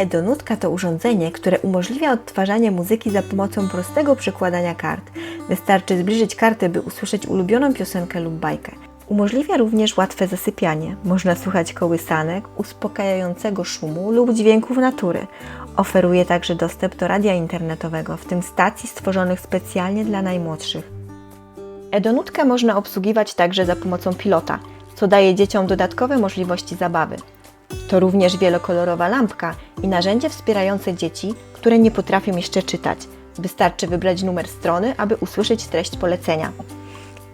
Edonutka to urządzenie, które umożliwia odtwarzanie muzyki za pomocą prostego przykładania kart. Wystarczy zbliżyć kartę, by usłyszeć ulubioną piosenkę lub bajkę. Umożliwia również łatwe zasypianie. Można słuchać kołysanek, uspokajającego szumu lub dźwięków natury. Oferuje także dostęp do radia internetowego, w tym stacji stworzonych specjalnie dla najmłodszych. Edonutkę można obsługiwać także za pomocą pilota, co daje dzieciom dodatkowe możliwości zabawy. To również wielokolorowa lampka i narzędzie wspierające dzieci, które nie potrafią jeszcze czytać. Wystarczy wybrać numer strony, aby usłyszeć treść polecenia.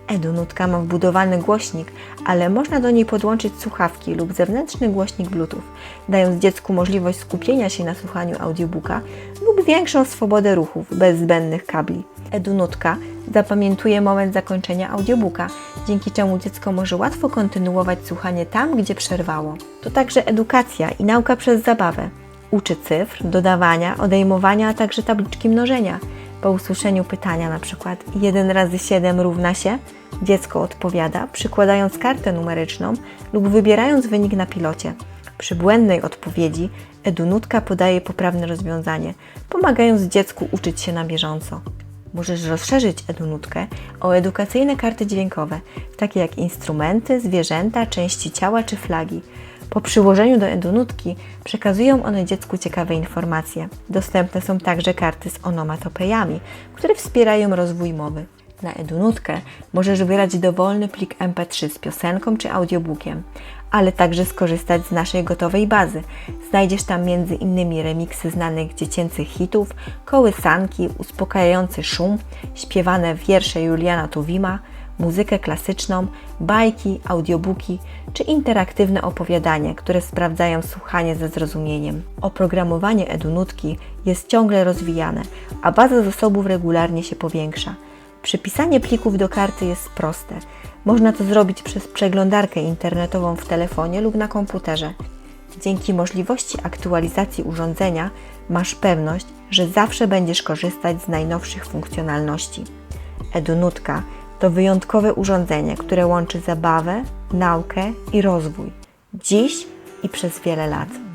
Edunutka ma wbudowany głośnik, ale można do niej podłączyć słuchawki lub zewnętrzny głośnik Bluetooth, dając dziecku możliwość skupienia się na słuchaniu audiobooka lub większą swobodę ruchów bez zbędnych kabli. Edunutka zapamiętuje moment zakończenia audiobooka, dzięki czemu dziecko może łatwo kontynuować słuchanie tam, gdzie przerwało. To także edukacja i nauka przez zabawę. Uczy cyfr, dodawania, odejmowania, a także tabliczki mnożenia. Po usłyszeniu pytania na przykład 1 razy 7 równa się, dziecko odpowiada, przykładając kartę numeryczną lub wybierając wynik na pilocie. Przy błędnej odpowiedzi Edunutka podaje poprawne rozwiązanie, pomagając dziecku uczyć się na bieżąco. Możesz rozszerzyć Edunutkę o edukacyjne karty dźwiękowe, takie jak instrumenty, zwierzęta, części ciała czy flagi. Po przyłożeniu do Edunutki przekazują one dziecku ciekawe informacje. Dostępne są także karty z onomatopejami, które wspierają rozwój mowy. Na Edunutkę możesz wgrać dowolny plik MP3 z piosenką czy audiobookiem, ale także skorzystać z naszej gotowej bazy. Znajdziesz tam m.in. remiksy znanych dziecięcych hitów, kołysanki, uspokajający szum, śpiewane wiersze Juliana Tuwima, muzykę klasyczną, bajki, audiobooki czy interaktywne opowiadania, które sprawdzają słuchanie ze zrozumieniem. Oprogramowanie Edunutki jest ciągle rozwijane, a baza zasobów regularnie się powiększa. Przypisanie plików do karty jest proste. Można to zrobić przez przeglądarkę internetową w telefonie lub na komputerze. Dzięki możliwości aktualizacji urządzenia masz pewność, że zawsze będziesz korzystać z najnowszych funkcjonalności. Edunutka to wyjątkowe urządzenie, które łączy zabawę, naukę i rozwój. Dziś i przez wiele lat.